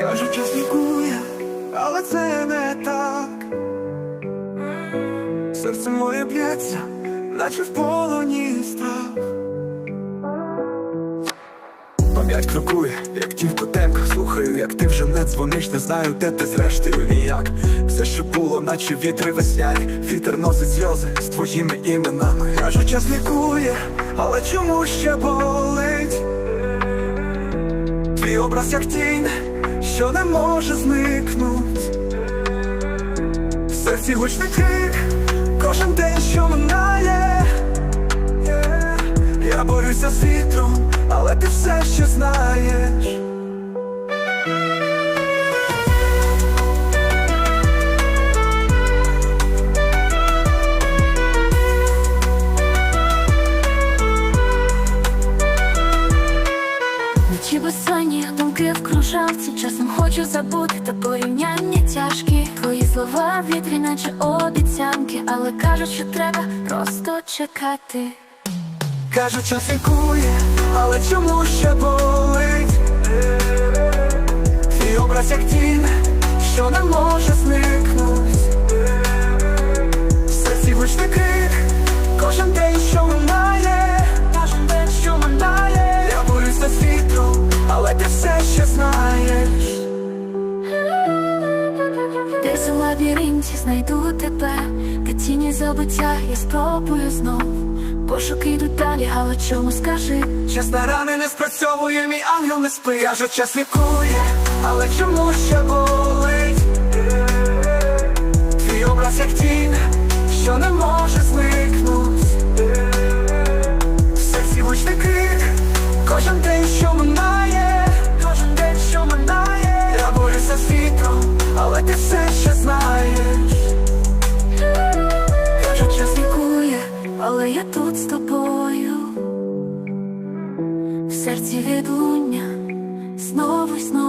Кажуть, час лікує, але це не так. Серце моє б'ється, наче в полоні страх. Пам'ять крокує, як ті в котенках Слухаю, як ти вже не дзвониш, не знаю, де ти зрештою ніяк Все, що було, наче вітри весняні Вітер носить сльози з твоїми іменами Кажу, час лікує, але чому ще болить? Твій образ як тінь, що не може зникнуть В серці гучний крик, кожен день, що минає Є. Я борюся з вітром, але ти все ще знаєш. Ночі безсонні, думки в кружавці Часом хочу забути, та порівняння тяжкі Твої слова вітрі, наче обіцянки Але кажуть, що треба просто чекати Кажуть, час лікує, але чому ще болить? Твій образ як тінь, лабіринті знайду тебе Та тіні забуття я спробую знов Пошуки йдуть далі, але чому скажи Час на рани не спрацьовує, мій ангел не спи, я же час лікує, але чому ще болить? Твій образ як тінь, що не може зникнуть. В серці гучний крик, кожен день, що минає, кожен день, що минає. Я борюся з вітром, але ти все ще знаєш. Кажуть, час лікує, але я тут з тобою. В серці відлуння знову й знову.